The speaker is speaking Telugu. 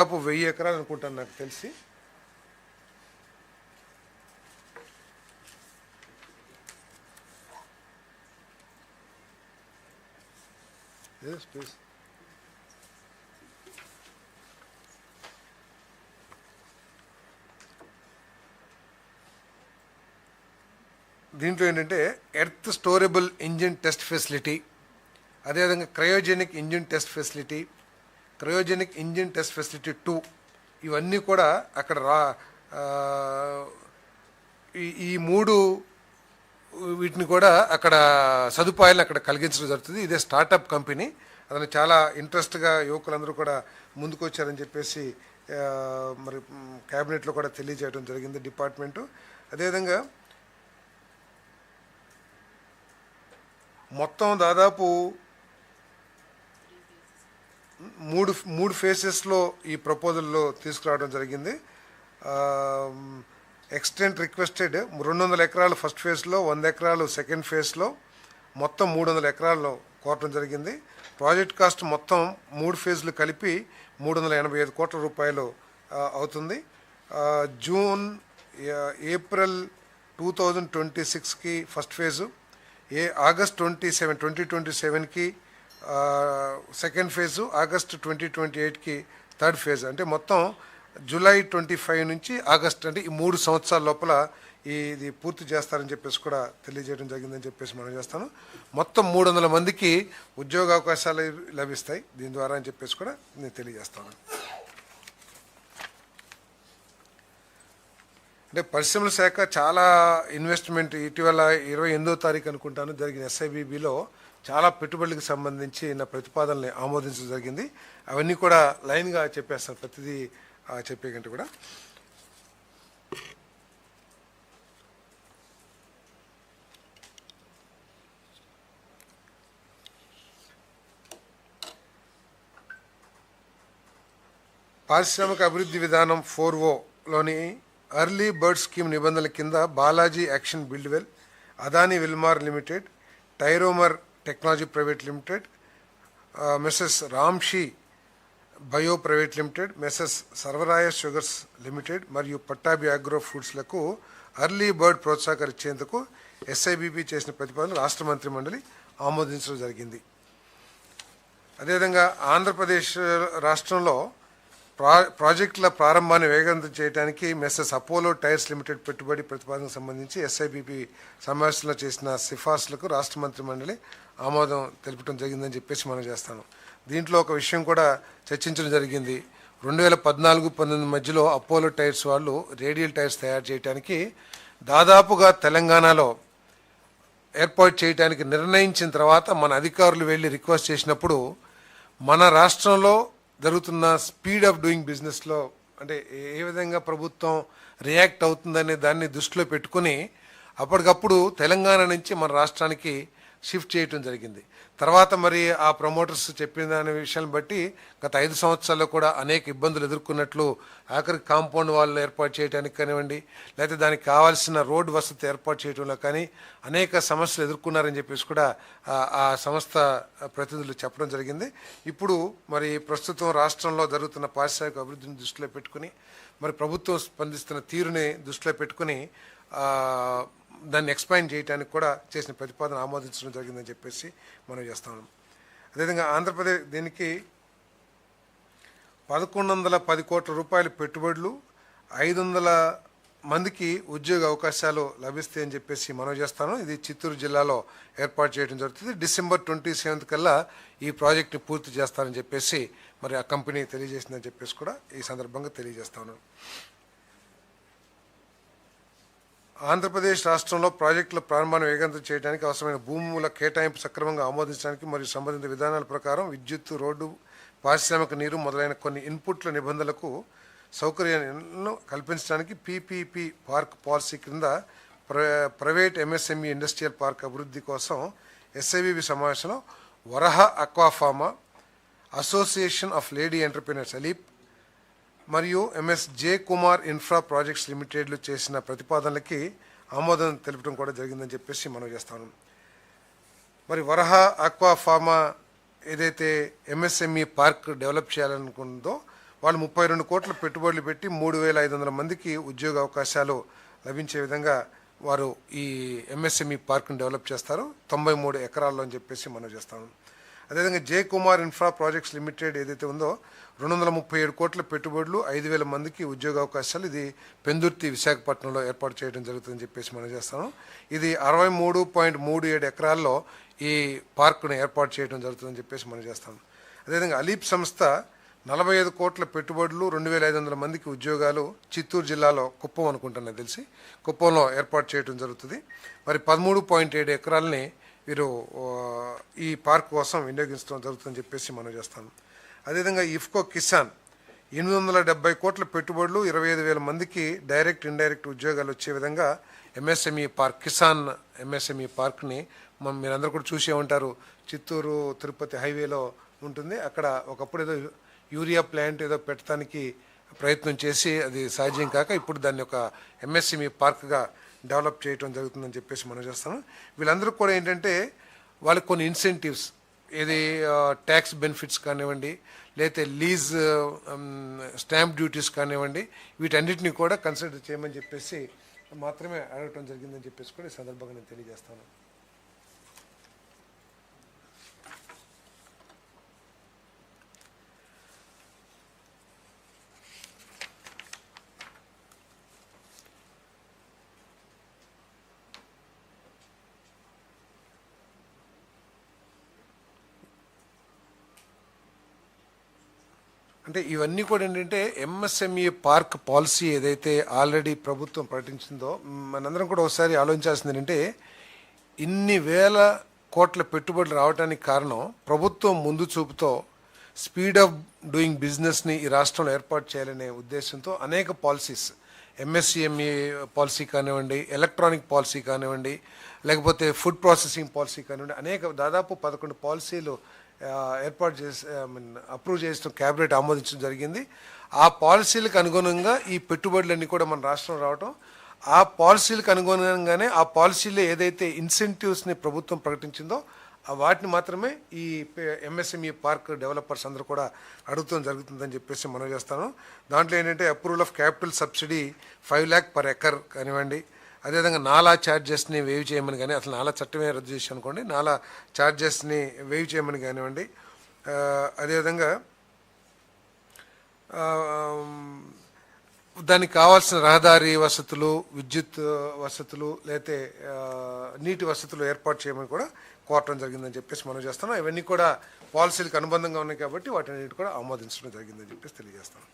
దాదాపు వెయ్యి ఎకరాలు అనుకుంటాను నాకు తెలిసి Yes, please. దీంట్లో ఏంటంటే earth storable engine test facility అదేవిధంగా cryogenic engine test facility cryogenic engine test facility two ఇవన్నీ కూడా అక్కడ రా ఈ ఈ మూడు వీటిని కూడా అక్కడ సదుపాయాలు అక్కడ కలిగించడం జరుగుతుంది. ఇదే స్టార్టప్ కంపెనీ. అతను చాలా ఇంట్రెస్ట్గా యువకులందరూ కూడా ముందుకు వచ్చారని చెప్పేసి మరి క్యాబినెట్లో కూడా తెలియజేయడం జరిగింది డిపార్ట్మెంటు. అదేవిధంగా మొత్తం దాదాపు మూడు మూడు ఫేసెస్లో ఈ ప్రపోజల్లో తీసుకురావడం జరిగింది. ఎక్స్టెంట్ రిక్వెస్టెడ్ రెండు వందల ఎకరాలు ఫస్ట్ ఫేజ్లో వంద ఎకరాలు సెకండ్ ఫేజ్లో మొత్తం మూడు వందల ఎకరాల్లో కోరటం జరిగింది. ప్రాజెక్ట్ కాస్ట్ మొత్తం మూడు ఫేజ్లు కలిపి మూడు వందల ఎనభై ఐదు కోట్ల రూపాయలు అవుతుంది. June April two thousand twenty సిక్స్కి ఫస్ట్ ఫేజు ఏ August twenty seven twenty twenty సెవెన్కి second phase August twenty twenty ఎయిట్కి థర్డ్ ఫేజ్ అంటే మొత్తం జూలై ట్వంటీ ఫైవ్ నుంచి ఆగస్ట్ అంటే ఈ మూడు సంవత్సరాల లోపల ఈ ఇది పూర్తి చేస్తారని చెప్పేసి కూడా తెలియజేయడం జరిగిందని చెప్పేసి మనం చేస్తాను. మొత్తం మూడు వందల మందికి ఉద్యోగ అవకాశాలు లభిస్తాయి దీని ద్వారా అని చెప్పేసి కూడా నేను తెలియజేస్తాను. అంటే పరిశ్రమల శాఖ చాలా ఇన్వెస్ట్మెంట్ ఇటీవల ఇరవై ఎనిమిదో తారీఖు అనుకుంటాను జరిగిన ఎస్ఐబిబిలో చాలా పెట్టుబడులకు సంబంధించి నా ప్రతిపాదనల్ని ఆమోదించడం జరిగింది. అవన్నీ కూడా లైన్గా చెప్పేస్తాను. ప్రతిదీ చెప్పే కంటే కూడా. పారిశ్రామిక అభివృద్ధి విధానం ఫోర్ ఓలోని అర్లీ బర్డ్ స్కీమ్ నిబంధనల కింద Balaji action Buildwell Adani Wilmar limited Tyromer technology private limited messrs Ramshi bio private limited messrs Sarvaraya sugars limited మరియు పట్టాభి అగ్రో ఫుడ్స్లకు అర్లీ బర్డ్ ప్రోత్సాహకరించేందుకు ఎస్ఐబిపి చేసిన ప్రతిపాదన రాష్ట్ర మంత్రి మండలి ఆమోదించడం జరిగింది. అదేవిధంగా ఆంధ్రప్రదేశ్ రాష్ట్రంలో ప్రాజెక్టుల ప్రారంభాన్ని వేగవంతం చేయడానికి మెస్సెస్ అపోలో టైర్స్ లిమిటెడ్ పెట్టుబడి ప్రతిపాదనకు సంబంధించి ఎస్ఐబిపి సమావేశంలో చేసిన సిఫార్సులకు రాష్ట్ర మంత్రి మండలి ఆమోదం తెలుపడం జరిగిందని చెప్పేసి మనం చేస్తాను. దీంట్లో ఒక విషయం కూడా చర్చించడం జరిగింది. రెండు వేల పద్నాలుగు పంతొమ్మిది మధ్యలో అపోలో టైర్స్ వాళ్ళు రేడియల్ టైర్స్ తయారు చేయడానికి దాదాపుగా తెలంగాణలో ఏర్పాటు చేయడానికి నిర్ణయించిన తర్వాత మన అధికారులు వెళ్ళి రిక్వెస్ట్ చేసినప్పుడు మన రాష్ట్రంలో జరుగుతున్న స్పీడ్ ఆఫ్ డూయింగ్ బిజినెస్లో అంటే ఏ- విధంగా ప్రభుత్వం రియాక్ట్ అవుతుందనే దాన్ని దృష్టిలో పెట్టుకుని అప్పటికప్పుడు తెలంగాణ నుంచి మన రాష్ట్రానికి షిఫ్ట్ చేయటం జరిగింది. తర్వాత మరి ఆ ప్రమోటర్స్ చెప్పిన దాని విషయాన్ని బట్టి గత ఐదు సంవత్సరాల్లో కూడా అనేక ఇబ్బందులు ఎదుర్కొన్నట్లు ఆఖరికి కాంపౌండ్ వాళ్ళు ఏర్పాటు చేయడానికి కానివ్వండి లేకపోతే దానికి కావాల్సిన రోడ్డు వసతి ఏర్పాటు చేయడంలో కానీ అనేక సమస్యలు ఎదుర్కొన్నారని చెప్పేసి కూడా ఆ- సంస్థ ప్రతినిధులు చెప్పడం జరిగింది. ఇప్పుడు మరి ప్రస్తుతం రాష్ట్రంలో జరుగుతున్న పారిశ్రామిక అభివృద్ధిని దృష్టిలో పెట్టుకుని మరి ప్రభుత్వం స్పందిస్తున్న తీరుని దృష్టిలో పెట్టుకుని దాన్ని ఎక్స్పాండ్ చేయడానికి కూడా చేసిన ప్రతిపాదన ఆమోదించడం జరిగిందని చెప్పేసి మనం చేస్తాం అదేవిధంగా ఆంధ్రప్రదేశ్ దీనికి పదకొండు వందల పది కోట్ల రూపాయల పెట్టుబడులు ఐదు వందల మందికి ఉద్యోగ అవకాశాలు లభిస్తాయని చెప్పేసి మనం చేస్తాను ఇది చిత్తూరు జిల్లాలో ఏర్పాటు చేయడం జరుగుతుంది. డిసెంబర్ ట్వంటీ సెవెంత్ కల్లా ఈ ప్రాజెక్ట్ని పూర్తి చేస్తానని చెప్పేసి మరి ఆ కంపెనీ తెలియజేసిందని చెప్పేసి కూడా ఈ సందర్భంగా తెలియజేస్తాను ఆంధ్రప్రదేశ్ రాష్ట్రంలో ప్రాజెక్టుల ప్రారంభాన్ని వేగవంతం చేయడానికి అవసరమైన భూముల కేటాయింపు సక్రమంగా ఆమోదించడానికి మరియు సంబంధిత విధానాల ప్రకారం విద్యుత్ రోడ్డు పారిశ్రామిక నీరు మొదలైన కొన్ని ఇన్పుట్ల నిబంధనలకు సౌకర్యాలను కల్పించడానికి పీపీపీ పార్క్ పాలసీ క్రింద ప్ర ప్రైవేట్ ఎంఎస్ఎంఈ ఇండస్ట్రియల్ పార్క్ అభివృద్ధి కోసం ఎస్ఐబిబి సమావేశంలో Varaha aqua pharma association of lady entrepreneurs ALEAP మరియు MS J Kumar infra projects లిమిటెడ్లు చేసిన ప్రతిపాదనలకి ఆమోదం తెలపడం కూడా జరిగిందని చెప్పేసి మనం చేస్తాను. మరి వరహ ఆక్వా ఫార్మా ఏదైతే ఎంఎస్ఎంఈ పార్క్ డెవలప్ చేయాలనుకుందో వాళ్ళు ముప్పై రెండు కోట్ల పెట్టుబడులు పెట్టి మూడు వేల ఐదు వందల మందికి ఉద్యోగ అవకాశాలు లభించే విధంగా వారు ఈ ఎంఎస్ఎంఈ పార్క్ని డెవలప్ చేస్తారు. తొంభై మూడు ఎకరాల్లో అని చెప్పేసి మనం చేస్తాము అదేవిధంగా J Kumar infra projects limited ఏదైతే ఉందో రెండు వందల ముప్పై ఏడు కోట్ల పెట్టుబడులు ఐదు వేల మందికి ఉద్యోగ అవకాశాలు ఇది పెందుర్తి విశాఖపట్నంలో ఏర్పాటు చేయడం జరుగుతుందని చెప్పేసి మనం చేస్తాను ఇది అరవై మూడు పాయింట్ మూడు ఏడు ఎకరాల్లో ఈ పార్కును ఏర్పాటు చేయడం జరుగుతుందని చెప్పేసి మనం చేస్తాం అదేవిధంగా అలీప్ సంస్థ నలభై ఐదు కోట్ల పెట్టుబడులు రెండు వేల ఐదు వందల మందికి ఉద్యోగాలు చిత్తూరు జిల్లాలో కుప్పం అనుకుంటున్నా తెలిసి. కుప్పంలో ఏర్పాటు చేయడం జరుగుతుంది. మరి పదమూడు పాయింట్ ఏడు ఎకరాలని వీరు ఈ పార్క్ కోసం వినియోగించడం జరుగుతుందని చెప్పేసి మనం చేస్తాం అదేవిధంగా ఇఫ్కో కిసాన్ ఎనిమిది వందల డెబ్బై కోట్ల పెట్టుబడులు ఇరవై ఐదు వేల మందికి డైరెక్ట్ ఇండైరెక్ట్ ఉద్యోగాలు వచ్చే విధంగా ఎంఎస్ఎంఈ పార్క్ కిసాన్ ఎంఎస్ఎంఈ పార్క్ని మనం మీరందరూ కూడా చూసే ఉంటారు. చిత్తూరు తిరుపతి హైవేలో ఉంటుంది. అక్కడ ఒకప్పుడు ఏదో యూరియా ప్లాంట్ ఏదో పెట్టడానికి ప్రయత్నం చేసి అది సాధ్యం కాక ఇప్పుడు దాన్ని ఒక ఎంఎస్ఎంఈ పార్క్గా డెవలప్ చేయడం జరుగుతుందని చెప్పేసి మనం చేస్తాను. వీళ్ళందరూ కూడా ఏంటంటే వాళ్ళకి కొన్ని ఇన్సెంటివ్స్ ఏది ట్యాక్స్ బెనిఫిట్స్ కానివ్వండి లేతే లీజ్ స్టాంప్ డ్యూటీస్ కానివ్వండి వీటన్నిటిని కూడా కన్సిడర్ చేయమని చెప్పేసి మాత్రమే అడగటం జరిగిందని చెప్పేసి కూడా ఈ సందర్భంగా నేను తెలియజేస్తాను. అంటే ఇవన్నీ కూడా ఏంటంటే ఎంఎస్ఎంఈ పార్క్ పాలసీ ఏదైతే ఆల్రెడీ ప్రభుత్వం ప్రకటించిందో మనందరం కూడా ఒకసారి ఆలోచించాల్సింది ఏంటంటే ఇన్ని వేల కోట్ల పెట్టుబడులు రావడానికి కారణం ప్రభుత్వం ముందు చూపుతో స్పీడ్ ఆఫ్ డూయింగ్ బిజినెస్ని ఈ రాష్ట్రంలో ఏర్పాటు చేయాలనే ఉద్దేశంతో అనేక పాలసీస్ ఎంఎస్సిఎంఈ పాలసీ కానివ్వండి ఎలక్ట్రానిక్ పాలసీ కానివ్వండి లేకపోతే ఫుడ్ ప్రాసెసింగ్ పాలసీ కానివ్వండి అనేక దాదాపు పదకొండు పాలసీలు ఏర్పాటు చేసి ఐ మీన్ అప్రూవ్ చేసిన క్యాబినెట్ ఆమోదించడం జరిగింది. ఆ పాలసీలకు అనుగుణంగా ఈ పెట్టుబడులన్నీ కూడా మన రాష్ట్రం రావటం ఆ పాలసీలకు అనుగుణంగానే ఆ పాలసీలో ఏదైతే ఇన్సెంటివ్స్ని ప్రభుత్వం ప్రకటించిందో వాటిని మాత్రమే ఈ ఎంఎస్ఎంఈ పార్క్ డెవలపర్స్ అందరూ కూడా అడుగుతాం జరుగుతుందని చెప్పేసి మనం చేస్తాను. దాంట్లో ఏంటంటే approval of capital subsidy five lakh per acre కానివ్వండి అదేవిధంగా నాలా ఛార్జెస్ని వేవ్ చేయమని కానీ అసలు నాలా చట్టమే రద్దు చేసి అనుకోండి నాలా ఛార్జెస్ని వేవ్ చేయమని కానివ్వండి అదేవిధంగా దానికి కావాల్సిన రహదారి వసతులు విద్యుత్ వసతులు లేతే నీటి వసతులు ఏర్పాటు చేయమని కూడా కోరటం జరిగిందని చెప్పేసి మనం చేస్తున్నాం. ఇవన్నీ కూడా పాలసీలకు అనుబంధంగా ఉన్నాయి కాబట్టి వాటిని కూడా ఆమోదించడం జరిగిందని చెప్పేసి తెలియజేస్తాను